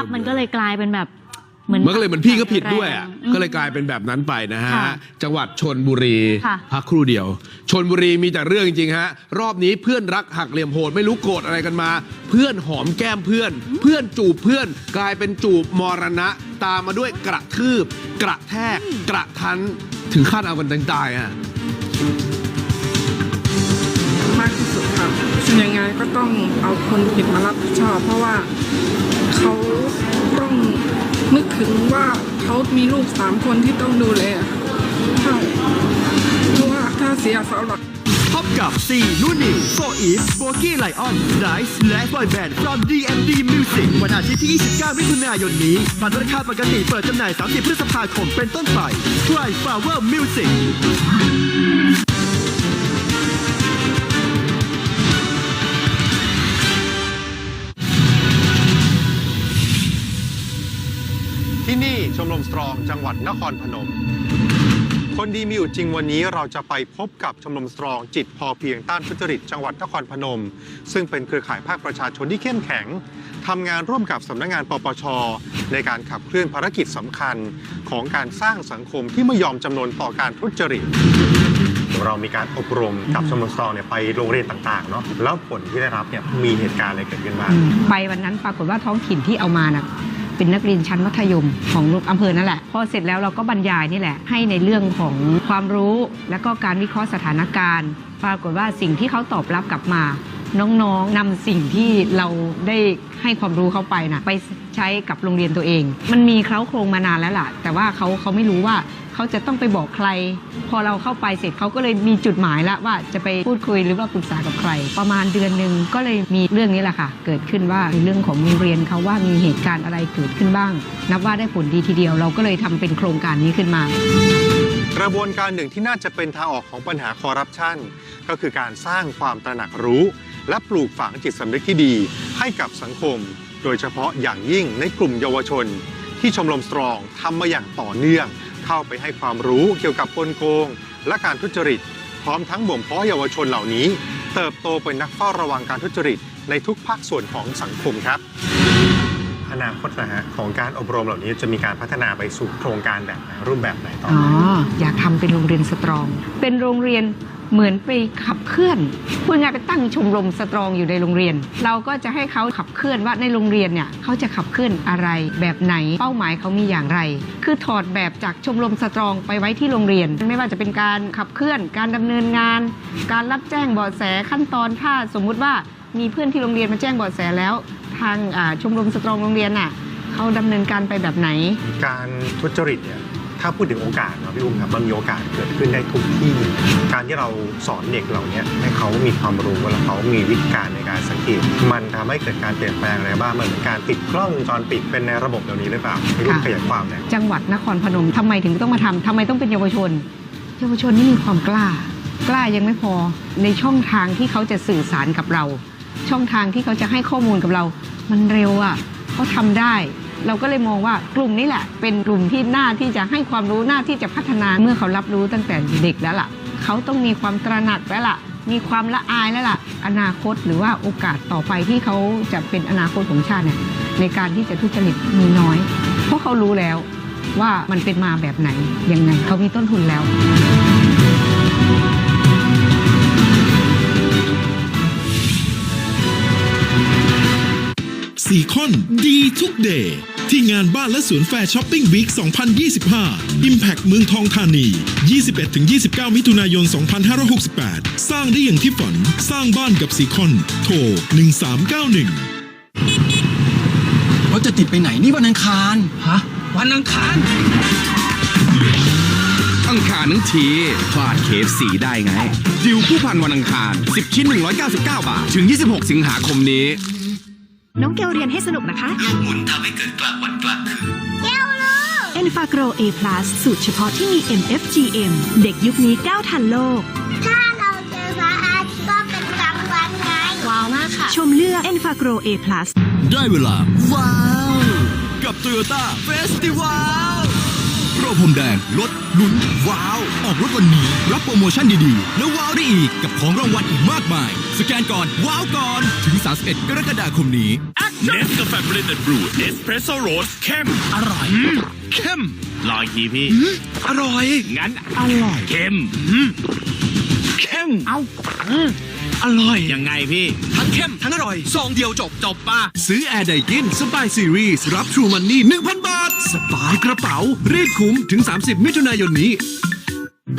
พมันก็เลยกลายเป็นแบบเหมือนมันก็เลยเหมือนพี่ก็ผิดด้วยอะแรงก็เลยกลายเป็นแบบนั้นไปนะฮะ ค่ะจังหวัดชนบุรีค่ะ พักครู่เดียวชนบุรีมีแต่เรื่องจริงๆฮะ รอบนี้เพื่อนรักหักเหลี่ยมโหดไม่รู้โกรธอะไรกันมา เพื่อนหอมแก้มเพื่อน เพื่อนจูบเพื่อน กลายเป็นจูบมรณะ ตามมาด้วยกระทืบ กระแทก กระทันถึงขั้นเอากันตายๆอะ มากที่สุดครับยังไงก็ต้องเอาคนผิดมารับผิดชอบ เพราะว่า เขาต้องนึกถึงว่าเขามีลูกสามคนที่ต้องดูแลใช่เพราะว่าถ้าเสียเสาหลักพบกับ4นุ่นิวโฟอีฟโบกี้ไลออนไดส์และบอยแบนด์ from DMD Music วันอาทิตย์ที่ 29 มิถุนายนนี้บัตรราคาปกติเปิดจำหน่าย 30 พฤษภาคมเป็นต้นไป Try Flower Music ที่นี่ชมรมสตรองจังหวัดนครพนม คนดีมีอยู่จริงวันนี้เราจะไปพบกับชมรมสตรองจิตพอเพียงต้านทุจริตจังหวัดนครพนม ซึ่งเป็นเครือข่ายภาคประชาชนที่เข้มแข็งทำงานร่วมกับสำนักงานปปช ในการขับเคลื่อนภารกิจสำคัญของการสร้างสังคมที่ไม่ยอมจำนนต่อการทุจริตเรามีการอบรมกับชมรมสตรองเนี่ยไปโรงเรียนต่างๆเนาะแล้วผลที่ได้รับเนี่ยมีเหตุการณ์อะไรเกิดขึ้นบ้างไปวันนั้นปรากฏว่าท้องถิ่นที่เอามานะ เป็นนักเรียนชั้นมัธยมของอำเภอนั่นแหละพอเสร็จแล้วเราก็บรรยายนี่แหละ ให้ในเรื่องของความรู้ และก็การวิเคราะห์สถานการณ์ ปรากฏว่าสิ่งที่เขาตอบรับกลับมาน้องๆนำสิ่งที่เราได้ให้ความรู้เขาไปนะไปใช้กับโรงเรียนตัวเอง มันมีเคล้าโครงมานานแล้วล่ะ แต่ว่าเขาเขาไม่รู้ว่า เขาจะต้องไปบอกใคร พอเราเข้าไปเสร็จเขาก็เลยมีจุดหมายละว่าจะไปพูดคุยหรือว่าปรึกษากับใคร ประมาณเดือนหนึ่งก็เลยมีเรื่องนี้แหละค่ะ เกิดขึ้นว่าในเรื่องของโรงเรียนเขาว่ามีเหตุการณ์อะไรเกิดขึ้นบ้าง นับว่าได้ผลดีทีเดียวเราก็เลยทำเป็นโครงการนี้ขึ้นมากระบวนการหนึ่งที่น่าจะเป็นทางออกของปัญหาคอร์รัปชันก็คือการสร้างความตระหนักรู้ และปลูกฝังจิตสำนึกที่ดีให้กับสังคม โดยเฉพาะอย่างยิ่งในกลุ่มเยาวชน ที่ชมรมสตรองทำมาอย่างต่อเนื่อง เข้าไปให้ความรู้เกี่ยวกับกลโกง และการทุจริต พร้อมทั้งบ่มเพาะเยาวชนเหล่านี้ เติบโตเป็นนักเฝ้าระวังการทุจริตในทุกภาคส่วนของสังคมครับ อนาคตนะฮะของการอบรมเหล่านี้จะมีการพัฒนาไปสู่โครงการแบบไหนรูปแบบไหนต่ออ๋อ ไป อยากทำเป็นโรงเรียนสตรอง เป็นโรงเรียนเหมือนไปขับเคลื่อนพูดง่ายๆไปตั้งชมรมสตรองอยู่ในโรงเรียน เราก็จะให้เขาขับเคลื่อนว่าในโรงเรียนเนี่ยเขาจะขับเคลื่อนอะไรแบบไหนเป้าหมายเขามีอย่างไร คือถอดแบบจากชมรมสตรองไปไว้ที่โรงเรียน ไม่ว่าจะเป็นการขับเคลื่อน การดำเนินงาน การรับแจ้งเบาะแสขั้นตอนถ้าสมมุติว่า มีเพื่อนที่โรงเรียนมาแจ้งเบาะแสแล้ว ทางอ่าชมรมสตรองโรงเรียนน่ะเขาดำเนินการไปแบบไหน การทุจริตเนี่ยถ้าพูดถึงโอกาสเนาะพี่อุ้มครับมันมีโอกาสเกิดขึ้นได้ทุกที่ การที่เราสอนเด็กเหล่านี้ให้เขามีความรู้และเขามีวิธีการในการสังเกตมันทำให้เกิดการเปลี่ยนแปลงอะไรบ้างมันเหมือนการติดกล้องวงจรปิดเป็นในระบบเหล่านี้หรือเปล่าพี่อุ้มค่ะขยายความหน่อยจังหวัดนครพนมทำไมถึงต้องมาทำทำไมต้องเป็นเยาวชน เยาวชนนี่มีความกล้า กล้ายังไม่พอในช่องทางที่เขาจะสื่อสารกับเรา ช่องทางที่เขาจะให้ข้อมูลกับเรา มันเร็วอะ่ะเขาทำได้ เราก็เลยมองว่ากลุ่มนี้แหละ เป็นกลุ่มที่น่าที่จะให้ความรู้น่าที่จะพัฒนาเมื่อเขารับรู้ตั้งแต่เด็กแล้วล่ะ เขาต้องมีความตระหนักแล้วล่ะ มีความละอายแล้วล่ะ อนาคตหรือว่าโอกาสต่อไปที่เขาจะเป็นอนาคตของชาติเนี่ยในการที่จะทุจริตมีน้อย เพราะเขารู้แล้วว่ามันเป็นมาแบบไหนยังไงเขามีต้นทุนแล้ว สีคอนดีทุกเดย์ที่งานบ้านและสวนแฟร์ช้อปปิ้งวีค 2025 Impact เมืองทองธานี 21-29 มิถุนายน 2568 สร้างได้อย่างที่ฝัน สร้างบ้านกับสีคอน โทร 1391 รถจะติดไปไหนนี่วันอังคาร ฮะ วันอังคาร อังคารทั้งทีพลาดเคฟสีได้ไง ดิวผู้พันวันอังคาร 10 ชิ้น 199 บาท ถึง 26 สิงหาคมนี้ น้องเกลเรียนให้สนุกนะคะหมุนทำให้เกิดกลางวันกลางคืน e n f a g r o A+ สูตรเฉพาะที่มี MFGM เด็กยุคนี้ก้าวทันโลก ถ้าเราเจอพระอาทิตย์ก็เป็นกลางวันไงว้าวมากค่ะ ชมเลือก e n f a g r o A+ ได้เวลา ว้าว กับ Toyota Festival โรพรมแดงลดลุ้นว้าว ออกรถวันนี้ รับโปรโมชั่นดีๆ แล้วว้าวได้อีก กับของรางวัลอีกมากมาย สแกนก่อน ว้าวก่อน ถึง 31 กรกฎาคมนี้แอคเนสกาแฟเบรนด์บรูเอสเพรสโซโรสเข้ม อร่อย เข้มลอยทีพี่ อร่อย งั้น อร่อย เข้มเข้มเอา อร่อย ยังไงพี่ ทั้งเข้ม ทั้งอร่อย ซองเดียวจบ จบป่ะ ซื้อแอร์ไดกินสบายซีรีส์รับ True Money 1,000 บาท สบายกระเป๋า รีดคุ้มถึง 30 มิถุนายนนี้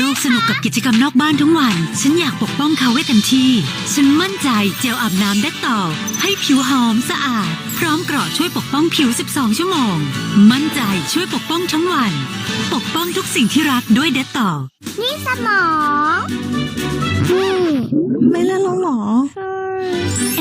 ลูกสนุกกับกิจกรรมนอกบ้านทั้งวัน ฉันอยากปกป้องเขาให้เต็มที่ ฉันมั่นใจเจลอาบน้ำเด็ดต่อ ให้ผิวหอมสะอาด พร้อมเกราะช่วยปกป้องผิว 12 ชั่วโมง มั่นใจช่วยปกป้องทั้งวัน ปกป้องทุกสิ่งที่รักด้วยเด็ดต่อ นี่สมองอืม ไม่เล่นแล้วหรอ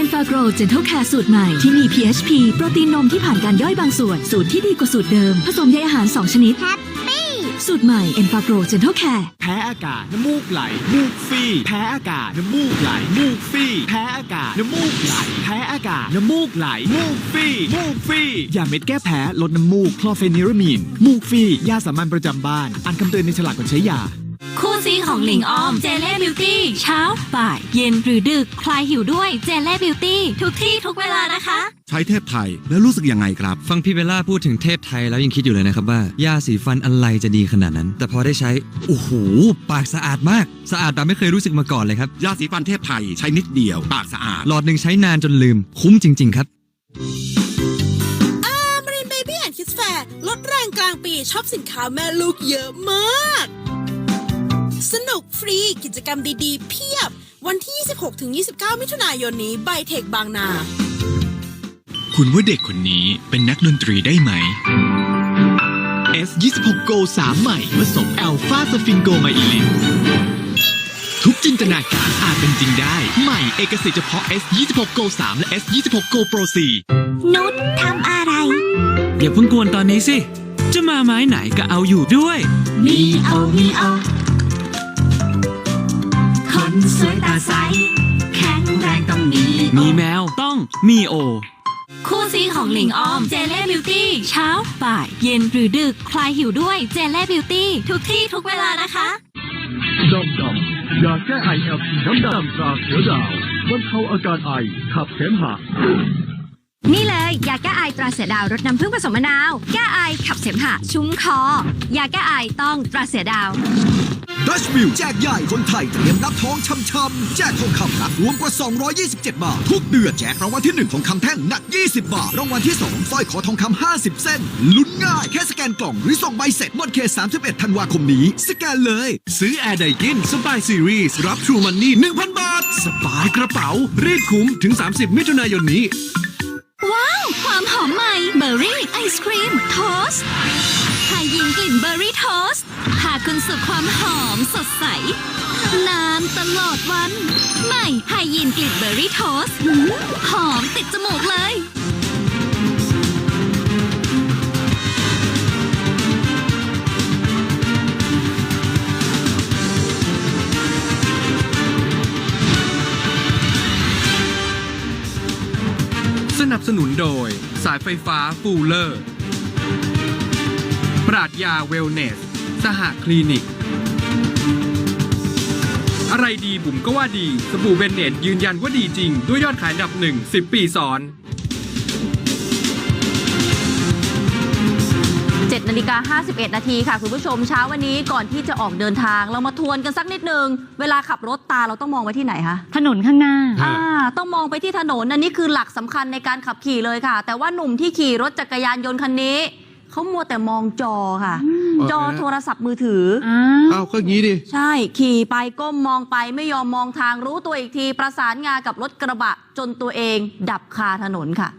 e n f a g r o Gentle Care สูตรใหม่ที่มี PHP โปรตีนนมที่ผ่านการย่อยบางส่วน สูตรที่ดีกว่าสูตรเดิม ผสมใยอาหาร 2 ชนิด แฮปปี้ สูตรใหม่ e n f a g r o Gentle Care แพ้อากาศ น้ำมูกไหลมูกฟีแพ้อากาศ น้ำมูกไหลมูกฟีแพ้อากาศ น้ำมูกไหลแพ้อากาศ น้ำมูกไหลมูกฟีมูกฟียาเม็ดแก้แพ้ลดน้ำมูกคลอเฟนิรามีนมูกฟียาสามัญประจำบ้านอ่านคำเตือนในฉลากก่อนใช้ยา คู่ซีของหลิงออมเจเล่บิวตี้เช้า บ่าย เย็นหรือดึกคลายหิวด้วยเจเล่บิวตี้ทุกที่ทุกเวลานะคะ ใช้เทพไทยแล้วรู้สึกยังไงครับ ฟังพี่เบลล่าพูดถึงเทพไทยแล้วยังคิดอยู่เลยนะครับว่ายาสีฟันอะไรจะดีขนาดนั้น แต่พอได้ใช้ โอ้โห ปากสะอาดมาก สะอาดแบบไม่เคยรู้สึกมาก่อนเลยครับ ยาสีฟันเทพไทยใช้นิดเดียว ปากสะอาด หลอดหนึ่งใช้นานจนลืม คุ้มจริง ๆ ครับมารินเบบี้แอนด์คิสแฟร์ลดแรงกลางปีช็อปสินค้าแม่ลูกเยอะมาก สนุกฟรีกิจกรรมดีๆ เพียบ วันที่ 26-29 มิถุนายนนี้ไบเทคบางนา คุณว่าเด็กคนนี้เป็นนักดนตรีได้ไหม S26 Go 3 ใหม่ ผสมอัลฟาสฟิงโกไมอิลินทุกจินตนาการอาจเป็นจริงได้ ใหม่เอกสิทธิ์เฉพาะ S26 Go 3 และ S26 Go Pro 4 นุชทำอะไร อย่าเพิ่งกวนตอนนี้สิ จะมาไม้ไหนก็เอาอยู่ด้วย มีเอา มีเอาาใส แข็งแรงต้องมีมีแมวต้องมีโอ คู่ซีของหลิงออมเจเล่บิวตี้เช้า บ่าย เย็นหรือดึก คลายหิวด้วยเจเล่บิวตี้ทุกที่ทุกเวลานะคะ ดำดำยาแก้ไอเอลพีน้ำดำตราเสือดาวบรรเทาอาการไอขับเสมหะ นี่เลยยาแก้ไอตราเสือดาวรสน้ำผึ้งผสมมะนาว แก้ไอขับเสมหะ ชุ่มคอ ยาแก้ไอต้องตราเสือดาว ดัชมิลแจกใหญ่คนไทยเตรียมรับทองช่ำๆแจกทองคำหนักรวมกว่า 227 บาท ทุกเดือนแจกรางวัลที่1ทองคำแท่งหนัก 20 บาท รางวัลที่ 2สร้อยคอทองคำ50 เส้น ลุ้นง่าย แค่สแกนกล่องหรือส่งใบเสร็จหมดเขต31 ธันวาคมนี้ สแกนเลย ซื้อแอร์ไดกินสบายซีรีส์รับ True Money 1,000 บาท สบายกระเป๋ารีดคุ้มถึง 30 มิถุนายนนี้ ว้าว ความหอมใหม่เบอร์รี่ไอศครีม โทส ไฮยินกลิ่นเบอร์รี่โทสพาคุณสู่ความหอมสดใส นานตลอดวัน ใหม่ไฮยินกลิ่นเบอร์รี่โทสหอมติดจมูกเลยสนับสนุนโดยสายไฟฟ้าฟูลเลอร์ ปราดยาเวลเนส สหคลินิก อะไรดีบุ๋มก็ว่าดี สบู่เบนเนตยืนยันว่าดีจริง ด้วยยอดขายอันดับหนึ่ง10ปีซ้อน 7นาฬิกา51 นาทีค่ะ คุณผู้ชมเช้าวันนี้ก่อนที่จะออกเดินทาง เรามาทวนกันสักนิดนึง เวลาขับรถตาเราต้องมองไปที่ไหนคะ ถนนข้างหน้า อ่าต้องมองไปที่ถนนอันนี้คือหลักสำคัญในการขับขี่เลยค่ะ แต่ว่าหนุ่มที่ขี่รถจักรยานยนต์คันนี้ เขามัวแต่มองจอค่ะ จอโทรศัพท์มือถืออเอ้าก็งี้ดิ ใช่ขี่ไปก้มมองไปไม่ยอมมองทางรู้ตัวอีกทีประสานงากับรถกระบะจนตัวเอง ดับคาถนนค่ะ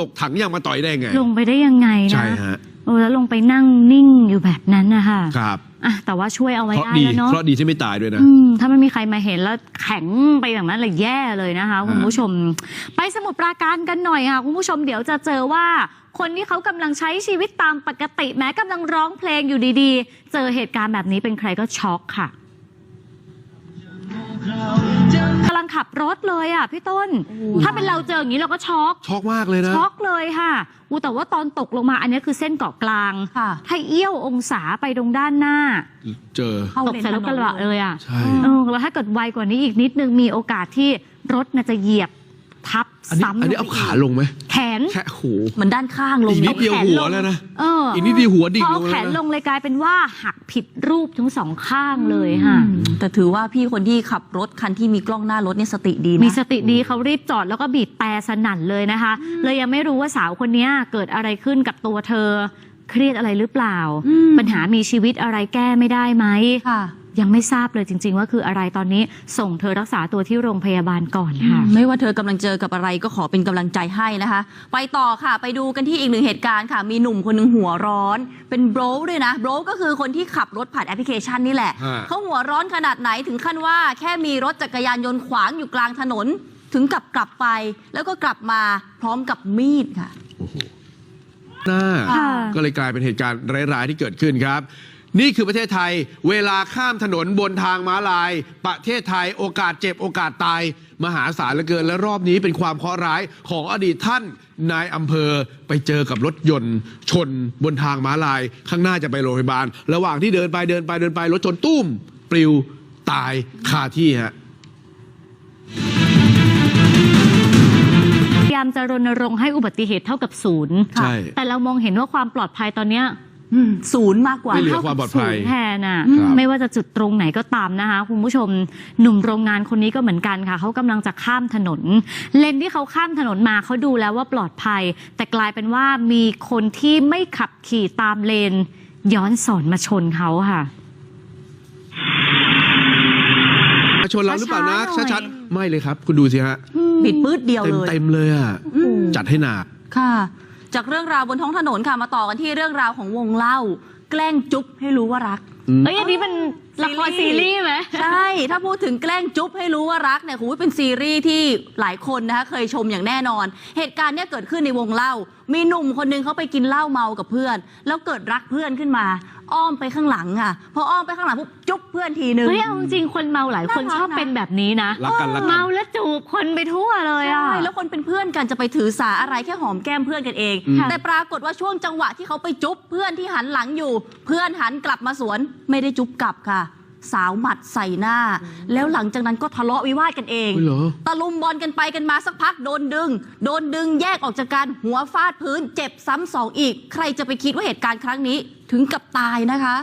ตกถังยางมาต่อยได้ไง ลงไปได้ยังไงนะ ใช่ฮะ เออแล้วลงไปนั่งนิ่งอยู่แบบนั้นนะคะครับอะแต่ว่าช่วยเอาไว้เพราะได้ดีแล้วเนาะ เพราะดีที่ไม่ตายด้วยนะ อืมถ้าไม่มีใครมาเห็นแล้วแข็งไปอย่างนั้นเลยแย่เลยนะคะ คุณผู้ชม ไปสมุทรปราการกันหน่อยค่ะ คุณผู้ชมเดี๋ยวจะเจอว่า คนที่เขากำลังใช้ชีวิตตามปกติ แม้กำลังร้องเพลงอยู่ดีๆ เจอเหตุการณ์แบบนี้เป็นใครก็ช็อกค่ะเจ กำลังขับรถเลยอะพี่ต้น ถ้าเป็นเราเจออย่างนี้เราก็ช็อก ช็อกมากเลยนะ ช็อกเลยค่ะอูแต่ว่าตอนตกลงมาอันนี้คือเส้นเกาะกลางค่ะถ้าเอี้ยวองศาไปตรงด้านหน้า เจอตกใส่รถกระบะเลยอะใช่เออแล้วถ้าเกิดไวกว่านี้อีกนิดนึงมีโอกาสที่รถน่าจะเหยียบ ทับอันนี้ซ้ำอันนี้ลเอางไปขาอีกลงไหมแขนแค่โหเหมือนด้านข้างลงอีกนิดเดียวอาแขนหัวลงแล้วนะเอออีกนิดเดียวหัวดิ่งพอลเอางแขแล้วนลนะงเลยกลายเป็นว่าหักผิดรูปทั้งสองข้างเลยค่ะแต่ถือว่าพี่คนที่ขับรถคันที่มีกล้องหน้ารถเนี่ยสติดีนะมีสติดีเขารีบจอดแล้วก็บีบแต่สนั่นเลยนะคะเลยยังไม่รู้ว่าสาวคนนี้เกิดอะไรขึ้นกับตัวเธอ เครียดอะไรหรือเปล่าอืมปัญหามีชีวิตอะไรแก้ไม่ได้ไหมค่ะ ยังไม่ทราบเลยจริง ๆ ว่าคืออะไรตอนนี้ส่งเธอรักษาตัวที่โรงพยาบาลก่อนค่ะ ไม่ว่าเธอกำลังเจอกับอะไรก็ขอเป็นกำลังใจให้นะคะ ไปต่อค่ะ ไปดูกันที่อีกหนึ่งเหตุการณ์ค่ะ มีหนุ่มคนหนึ่งหัวร้อน เป็นโบรด้วยนะโบรก็คือคนที่ขับรถผ่านแอปพลิเคชันนี่แหละฮะเขาหัวร้อนขนาดไหนถึงขั้นว่า แค่มีรถจักรยานยนต์ขวางอยู่กลางถนน ถึงกับกลับไป แล้วก็กลับมาพร้อมกับมีดค่ะหน้าค่ะก็เลยกลายเป็นเหตุการณ์ร้ายๆที่เกิดขึ้นครับ นี่คือประเทศไทย เวลาข้ามถนนบนทางม้าลาย ประเทศไทยโอกาสเจ็บโอกาสตาย มหาศาลเหลือเกิน และรอบนี้เป็นความเคราะห์ร้ายของอดีตท่านนายอำเภอไปเจอกับรถยนต์ ชนบนทางม้าลาย ข้างหน้าจะไปโรงพยาบาล ระหว่างที่เดินไปเดินไปเดินไปรถชนตุ้ม ปลิวตายคาที่ฮะพยายามจะรณรงค์ให้อุบัติเหตุเท่ากับศูนย์ใช่แต่เรามองเห็นว่าความปลอดภัยตอนเนี้ย อืมศูนย์มากกว่า ไม่เหลือความปลอดภัยศูนย์แทนอะครับไม่ว่าจะจุดตรงไหนก็ตามนะคะคุณผู้ชมหนุ่มโรงงานคนนี้ก็เหมือนกันค่ะเขากำลังจะข้ามถนน เลนที่เขาข้ามถนนมาเขาดูแล้วว่าปลอดภัย แต่กลายเป็นว่ามีคนที่ไม่ขับขี่ตามเลน ย้อนสอนมาชนเขาค่ะ ชนเราหรือเปล่านะช้าๆหน่อย ชัดๆไม่เลยครับ คุณดูสิฮะบิดปื๊ดเดียวเต็มเลย เต็มๆเลยอะอืมจัดให้หนัก ค่ะ จากเรื่องราวบนท้องถนนค่ะมาต่อกันที่เรื่องราวของวงเล่า แกล้งจุ๊บให้รู้ว่ารัก เอ้ยอันนี้เป็นละครซีรีส์ไหม ใช่ ถ้าพูดถึงแกล้งจุ๊บให้รู้ว่ารักเนี่ยคุณเป็นซีรีส์ที่หลายคนนะคะเคยชมอย่างแน่นอน เหตุการณ์เนี่ยเกิดขึ้นในวงเล่า มีหนุ่มคนหนึงเขาไปกินเหล้าเมากับเพื่อน แล้วเกิดรักเพื่อนขึ้นมาอ้อมไปข้างหลังค่ะพออ้อมไปข้างหลังปุ๊บจุ๊บเพื่อนทีนึง เฮ้ยเอาจริงๆคนเมาหลายคนน่ารักชอบนะ เป็นแบบนี้นะรักกันรักกัน เมาแล้วจูบคนไปทั่วเลยอะ ใช่แล้วคนเป็นเพื่อนกันจะไปถือสาอะไรแค่หอมแก้มเพื่อนกันเองอืมแต่ปรากฏว่าช่วงจังหวะที่เขาไปจุ๊บเพื่อนที่หันหลังอยู่ เพื่อนหันกลับมาสวนไม่ได้จุ๊บกลับค่ะ สาวหมัดใส่หน้า แล้วหลังจากนั้นก็ทะเลาะวิวาทกันเองเฮ้ยเหรอ ตะลุมบอลกันไปกันมาสักพักโดนดึง โดนดึงแยกออกจากกันหัวฟาดพื้น เจ็บซ้ำสองอีก ใครจะไปคิดว่าเหตุการณ์ครั้งนี้ ถึงกับตายนะคะ